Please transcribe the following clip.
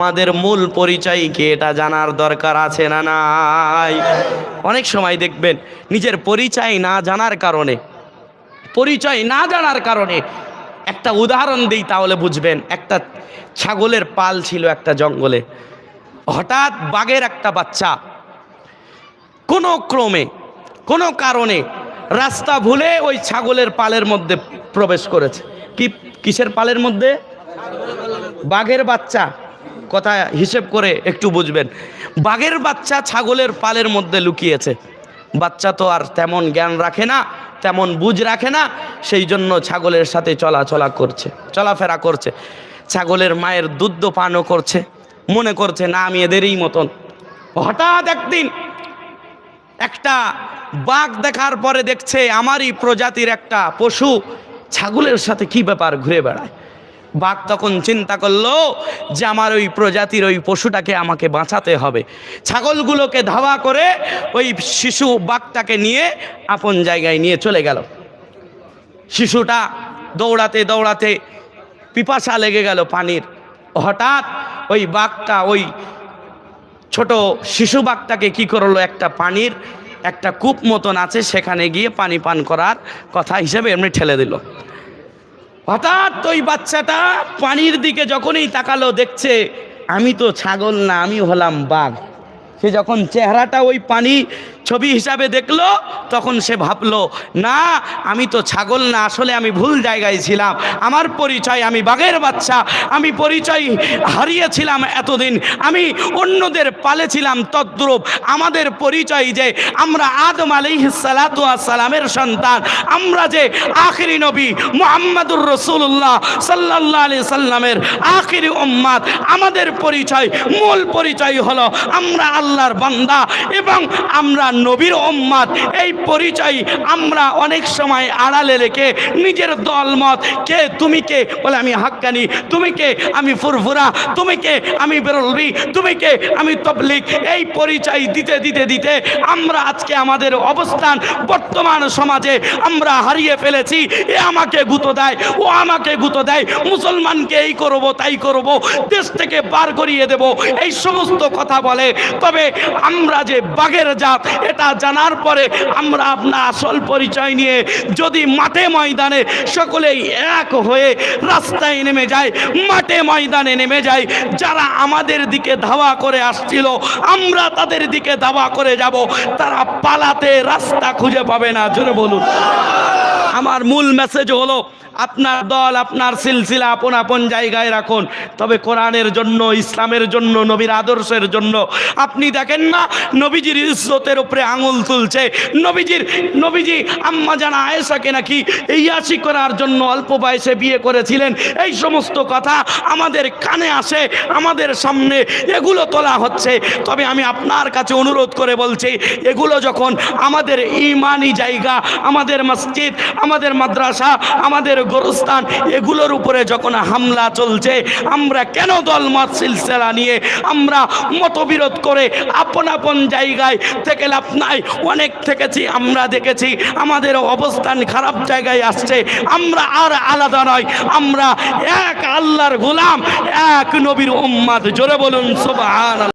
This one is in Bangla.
আমাদের মূল পরিচয় কি এটা জানার দরকার আছে না নাই? অনেক সময় দেখবেন, নিজের পরিচয় না জানার কারণে, পরিচয় না জানার কারণে একটা উদাহরণ দিই তাহলে বুঝবেন। একটা ছাগলের পাল ছিল একটা জঙ্গলে। হঠাৎ বাঘের একটা বাচ্চা কোনো ক্রমে, কোনো কারণে রাস্তা ভুলে ওই ছাগলের পালের মধ্যে প্রবেশ করেছে। কি, কিসের পালের মধ্যে? বাঘের বাচ্চা। কথা হিসেব করে একটু বুঝবেন। বাঘের বাচ্চা ছাগলের পালের মধ্যে লুকিয়েছে। বাচ্চা তো আর তেমন জ্ঞান রাখে না, তেমন বুঝ রাখে না, সেই জন্য ছাগলের সাথে চলাচলা করছে, চলাফেরা করছে। ছাগলের মায়ের দুধ পানও করছে, মনে করছে, না, আমি এদেরই মতন। হঠাৎ একদিন একটা বাঘ দেখার পরে দেখছে, আমারই প্রজাতির একটা পশু। ছাগলের সাথে কি ব্যাপার ঘুরে বেড়ায়? বাঘ তখন চিন্তা করল যে আমার ওই প্রজাতির ওই পশুটাকে আমাকে বাঁচাতে হবে। ছাগলগুলোকে ধাওয়া করে ওই শিশু বাঘটাকে নিয়ে আপন জায়গায় নিয়ে চলে গেল। শিশুটা দৌড়াতে দৌড়াতে পিপাসা লেগে গেল পানির। হঠাৎ ওই বাঘটা, ওই ছোট শিশু বাঘটাকে কি করল? একটা পানির, একটা কূপ মতন আছে, সেখানে গিয়ে পানি পান করার কথা হিসেবে এমনি ঠেলে দিল। হঠাৎ ওই বাচ্চাটা পানির দিকে যখনই তাকালো, দেখছে, আমি তো ছাগল না আমি হলাম বাঘ। সে যখন চেহারাটা ওই পানি ছবি হিসাবে দেখল, তখন সে ভাবলো, না, আমি তো ছাগল না, আসলে আমি ভুল জায়গায় ছিলাম। আমার পরিচয় আমি বাঘের বাচ্চা, আমি পরিচয় হারিয়েছিলাম এতদিন। আমি অন্যদের পালেছিলাম তদ্রূপ। আমাদের পরিচয় যে আমরা আদম সালামের সন্তান, আমরা যে আখিরি নবী মোহাম্মদুর রসুল্লাহ সাল্লাহ আলি সাল্লামের আখিরি উম্মাদ, আমাদের পরিচয়, মূল পরিচয় হলো আমরা আল্লাহর বান্দা এবং আমরা নবীর উম্মাদ এই পরিচয় আমরা অনেক সময় আড়ালে রেখে নিজের দলমত কে তুমি কে বলে আমি হাক্কানি, তুমি কে আমি ফুরফুরা, তুমি কে আমি বেরলবি, তুমি কে আমি তবলিক এই পরিচয় দিতে দিতে দিতে আমরা আজকে আমাদের অবস্থান বর্তমান সমাজে আমরা হারিয়ে ফেলেছি। এ আমাকে গুঁতো দেয়, ও আমাকে গুঁতো দেয়, মুসলমানকে এই করব, তাই করব, দেশ থেকে বার করিয়ে দেব। এই সমস্ত কথা বলে, তবে আমরা যে বাঘের জাত এটা জানার পরে আমরা আপনার আসল পরিচয় নিয়ে যদি মাঠে ময়দানে সকলেই এক হয়ে রাস্তায় নেমে যায়, মাঠে ময়দানে নেমে যায়, যারা আমাদের দিকে ধাওয়া করে আসছিল, আমরা তাদের দিকে ধাওয়া করে যাব, তারা পালাতে রাস্তা খুঁজে পাবে না, জোরে বলুন। আমার মূল মেসেজ হলো, আপনার দল, আপনার সিলসিলা আপন আপন জায়গায় রাখুন। তবে কোরআনের জন্য, ইসলামের জন্য, নবীর আদর্শের জন্য, আপনি দেখেন না, নবীজির ইজ্জতের উপরে আঙুল তুলছে। নবীজির, নবীজি আম্মা জানা আয়েশাকে নাকি ইয়াসি করার জন্য অল্প বয়সে বিয়ে করেছিলেন। এই সমস্ত কথা আমাদের কানে আসে, আমাদের সামনে এগুলো তোলা হচ্ছে। তবে আমি আপনার কাছে অনুরোধ করে বলছি, এগুলো যখন আমাদের ইমানি জায়গা, আমাদের মসজিদ, আমাদের মাদ্রাসা, আমাদের গোরস্থান, এগুলোর উপরে যখন হামলা চলছে, আমরা কেন দলমত সিলসিলা নিয়ে আমরা মতবিরোধ করে আপন আপন জায়গায় থেকে লাভ নাই। অনেক থেকেছি, আমরা দেখেছি, আমাদের অবস্থান খারাপ জায়গায় আসছে। আমরা আর আলাদা নয়, আমরা এক আল্লাহর গোলাম, এক নবীর উম্মাদ জোরে বলুন সুবহান